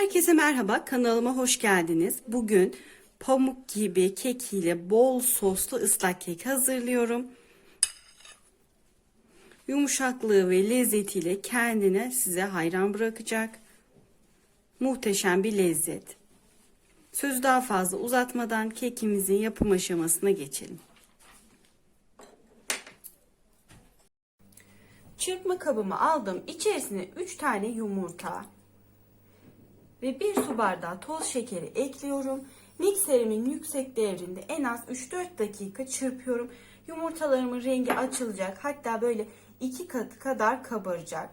Herkese merhaba, kanalıma hoş geldiniz. Bugün pamuk gibi kek ile bol soslu ıslak kek hazırlıyorum. Yumuşaklığı ve lezzetiyle kendine size hayran bırakacak. Muhteşem bir lezzet. Sözü daha fazla uzatmadan kekimizin yapım aşamasına geçelim. Çırpma kabımı aldım. İçerisine 3 tane yumurta, ve 1 su bardağı toz şekeri ekliyorum. Mikserimin yüksek devrinde en az 3-4 dakika çırpıyorum. Yumurtalarımın rengi açılacak. Hatta böyle 2 kat kadar kabaracak.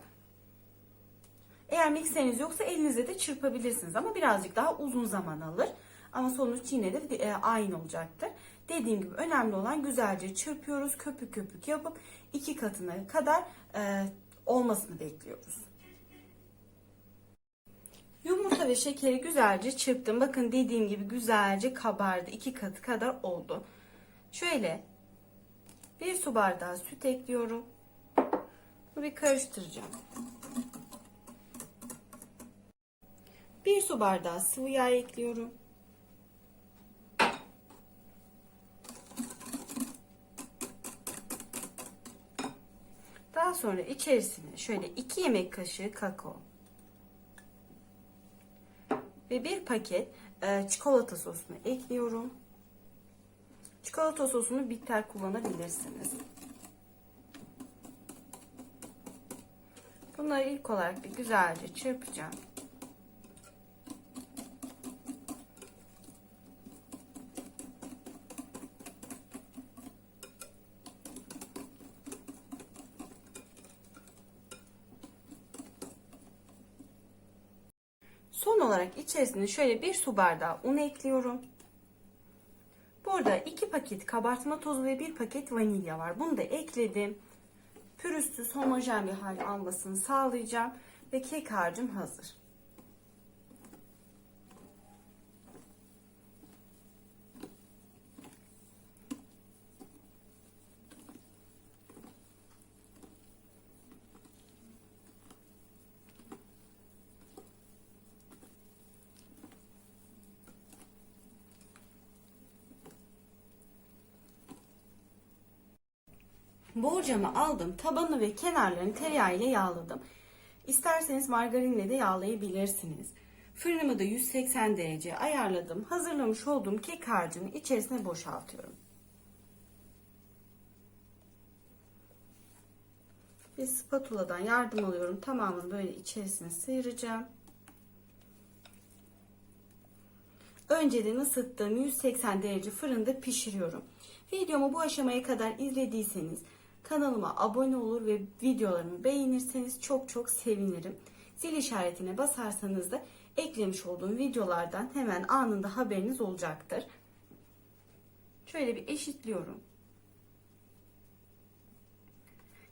Eğer mikseriniz yoksa elinizle de çırpabilirsiniz ama birazcık daha uzun zaman alır. Ama sonuç yine de e, aynı olacaktır. Dediğim gibi önemli olan güzelce çırpıyoruz. Köpük köpük yapıp 2 katına kadar e, olmasını bekliyoruz. Yumurta ve şekeri güzelce çırptım. Bakın dediğim gibi güzelce kabardı. iki katı kadar oldu. Şöyle bir su bardağı süt ekliyorum. Bunu bir karıştıracağım. Bir su bardağı sıvı yağ ekliyorum. Daha sonra içerisine şöyle 2 yemek kaşığı kakao ve bir paket e, çikolata sosunu ekliyorum. Çikolata sosunu bitter kullanabilirsiniz. Bunları ilk olarak bir güzelce çırpacağım. Son olarak içerisine şöyle bir su bardağı un ekliyorum. Burada iki paket kabartma tozu ve bir paket vanilya var. Bunu da ekledim. Pürüzsüz homojen bir hal almasını sağlayacağım. Ve kek harcım hazır. Borcamı aldım. Tabanı ve kenarlarını tereyağı ile yağladım. İsterseniz margarinle de yağlayabilirsiniz. Fırınımı da 180 derece ayarladım. Hazırlamış olduğum kek harcını içerisine boşaltıyorum. Bir spatuladan yardım alıyorum. Tamamını böyle içerisine sıyıracağım. Önceden ısıttığım 180 derece fırında pişiriyorum. Videomu bu aşamaya kadar izlediyseniz Kanalıma abone olur ve videolarımı beğenirseniz çok çok sevinirim. Zil işaretine basarsanız da eklemiş olduğum videolardan hemen anında haberiniz olacaktır. Şöyle bir eşitliyorum.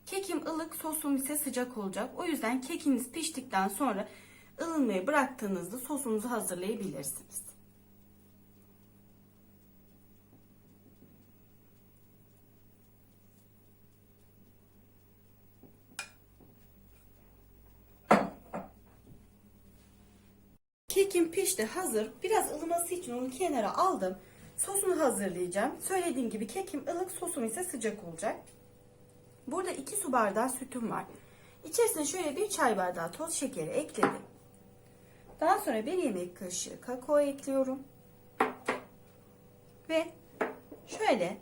Kekim ılık, sosum ise sıcak olacak. O yüzden kekiniz piştikten sonra ılınmaya bıraktığınızda sosunuzu hazırlayabilirsiniz. Kekim pişti hazır. Biraz ılıması için onu kenara aldım. Sosunu hazırlayacağım. Söylediğim gibi kekim ılık sosum ise sıcak olacak. Burada 2 su bardağı sütüm var. İçerisine şöyle bir çay bardağı toz şekeri ekledim. Daha sonra bir yemek kaşığı kakao ekliyorum. Ve şöyle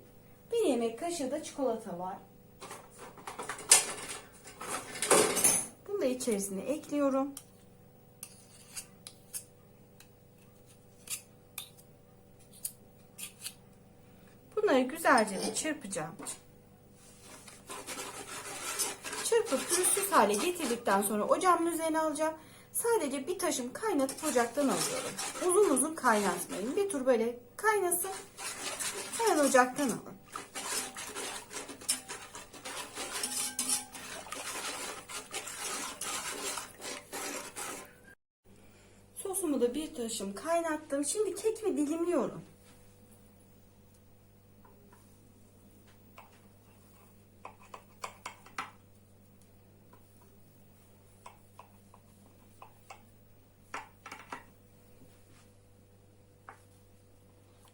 bir yemek kaşığı da çikolata var. Bunu da içerisine ekliyorum. Bunları güzelce bir çırpacağım. Çırpıp pürüzsüz hale getirdikten sonra ocağımın üzerine alacağım. Sadece bir taşım kaynatıp ocaktan alıyorum. Uzun uzun kaynatmayın. Bir tur böyle kaynasın. Hemen ocaktan alın. Sosumu da bir taşım kaynattım. Şimdi kekimi dilimliyorum.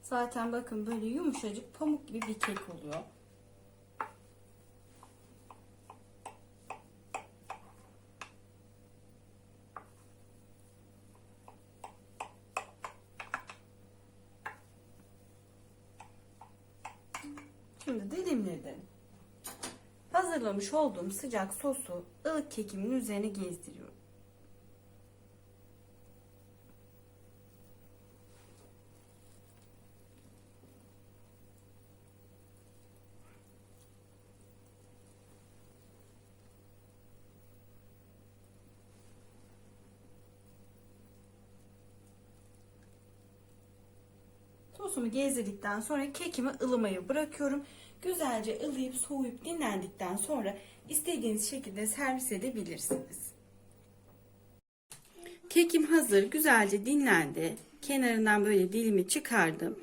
Zaten bakın böyle yumuşacık pamuk gibi bir kek oluyor. Şimdi dilimledim. Hazırlamış olduğum sıcak sosu ılık kekimin üzerine gezdiriyorum. Sosumu gezdirdikten sonra kekimi ılımaya bırakıyorum. Güzelce ılıyıp soğuyup dinlendikten sonra istediğiniz şekilde servis edebilirsiniz. Kekim hazır, güzelce dinlendi. Kenarından böyle dilimi çıkardım.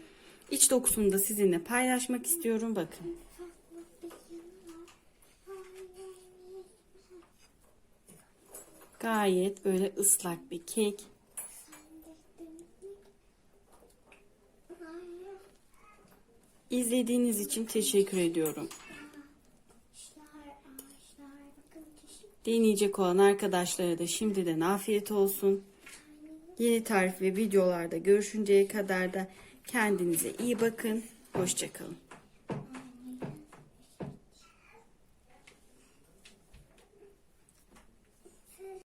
İç dokusunu da sizinle paylaşmak istiyorum. Bakın. Gayet böyle ıslak bir kek. İzlediğiniz için teşekkür ediyorum. Deneyecek olan arkadaşlara da şimdiden afiyet olsun. Yeni tarif ve videolarda görüşünceye kadar da kendinize iyi bakın. Hoşçakalın.